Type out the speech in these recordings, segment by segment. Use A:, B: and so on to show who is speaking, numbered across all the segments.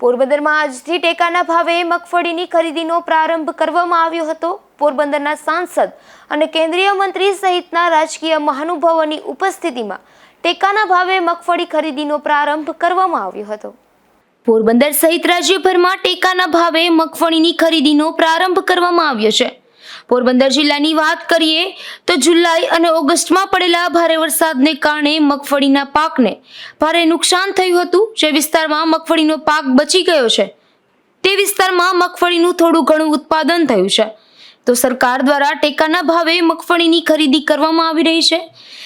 A: પોરબંદરમાં આજથી ટેકાના ભાવે મગફળીની ખરીદીનો પ્રારંભ કરવામાં આવ્યો હતો. પોરબંદરના સાંસદ અને કેન્દ્રીય મંત્રી સહિતના રાજકીય મહાનુભાવોની ઉપસ્થિતિમાં ટેકાના ભાવે મગફળી ખરીદીનો પ્રારંભ કરવામાં આવ્યો હતો. પોરબંદર સહિત રાજ્યભરમાં ટેકાના ભાવે મગફળીની ખરીદીનો પ્રારંભ કરવામાં આવ્યો છે. પોરબંદર જિલ્લાની વાત કરીએ તો જુલાઈ અને ઓગસ્ટમાં પડેલા ભારે વરસાદને કારણે મગફળીના પાકને ભારે નુકસાન થયું હતું. જે વિસ્તારમાં મગફળીનો પાક બચી ગયો છે, તે વિસ્તારમાં મગફળીનું થોડું ઘણું ઉત્પાદન થયું છે. તો સરકાર દ્વારા ટેકાના ભાવે મગફળીની ખરીદી કરવામાં આવી રહી છે.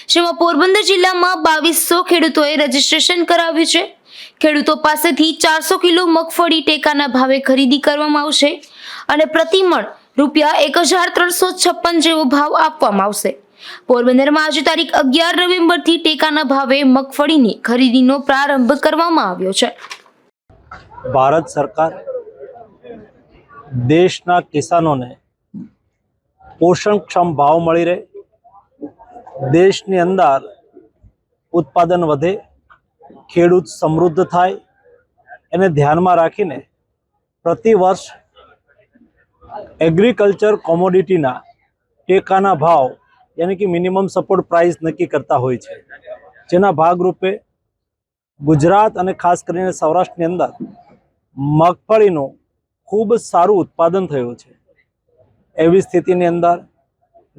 A: જેમાં પોરબંદર જિલ્લામાં બાવીસો ખેડૂતોએ રજીસ્ટ્રેશન કરાવ્યું છે. ખેડૂતો પાસેથી ચારસો કિલો મગફળી ટેકાના ભાવે ખરીદી કરવામાં આવશે અને પ્રતિમણ રૂપિયા એક હજાર ત્રણસો છપ્પન જેવો ભાવ આપવામાં આવશે. પોરબંદરમાં આજે તારીખ અગિયાર નવેમ્બરથી ટેકાના ભાવે મગફળીની ખરીદીનો પ્રારંભ કરવામાં આવ્યો છે.
B: ભારત સરકાર દેશના કિસાનોને પોષણક્ષમ ભાવ મળી રહે, દેશની અંદર ઉત્પાદન વધે, ખેડૂત સમૃદ્ધ થાય, એને ધ્યાનમાં રાખીને પ્રતિ વર્ષ એગ્રીકલ્ચર કોમોડિટીના ટેકાના ભાવ યાની કે મિનિમમ સપોર્ટ પ્રાઇસ નક્કી કરતા હોય છે. જેના ભાગરૂપે ગુજરાત અને ખાસ કરીને સૌરાષ્ટ્રની અંદર મગફળીનું ખૂબ સારું ઉત્પાદન થયું છે. એવી સ્થિતિની અંદર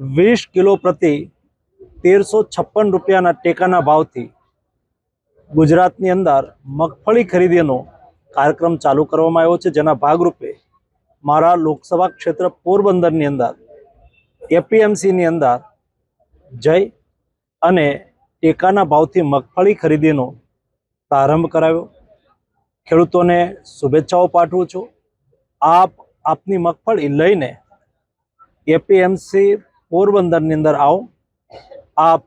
B: વીસ કિલો પ્રતિ તેરસો છપ્પન રૂપિયાના ટેકાના ભાવથી ગુજરાતની અંદર મગફળી ખરીદીનો કાર્યક્રમ ચાલુ કરવામાં આવ્યો છે. જેના ભાગરૂપે મારા લોકસભા ક્ષેત્ર પોરબંદરની અંદર એપીએમસીની અંદર જઈ અને ટેકાના ભાવથી મગફળી ખરીદીનો પ્રારંભ કરાવ્યો. ખેડૂતોને શુભેચ્છાઓ પાઠવું છું. આપ, આપની મગફળી લઈને એપીએમસી પોરબંદરની અંદર આવો. આપ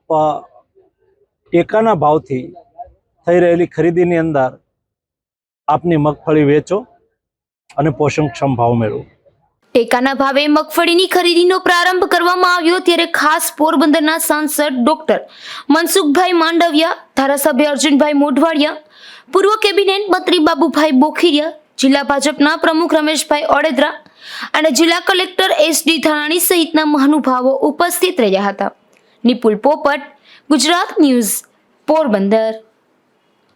B: ટેકાના ભાવથી થઈ રહેલી ખરીદીની અંદર આપની મગફળી વેચો. અને પોષણક્ષમ ભાવ મેળવો.
A: ટેકાના ભાવે મગફળીની ખરીદીનો પ્રારંભ કરવામાં આવ્યો ત્યારે ખાસ પોરબંદરના સાંસદ ડોક્ટર મનસુખભાઈ માંડવિયા, ધારાસભ્ય અર્જુનભાઈ મોઢવાડિયા, પૂર્વ કેબિનેટ મંત્રી બાબુભાઈ બોખીરિયા, જિલ્લા ભાજપના પ્રમુખ રમેશભાઈ ઓડેદરા અને જિલ્લા કલેક્ટર એસ ડી ધાનાણી સહિતના મહાનુભાવો ઉપસ્થિત રહ્યા હતા. નિપુલ પોપટ, ગુજરાત ન્યૂઝ, પોરબંદર.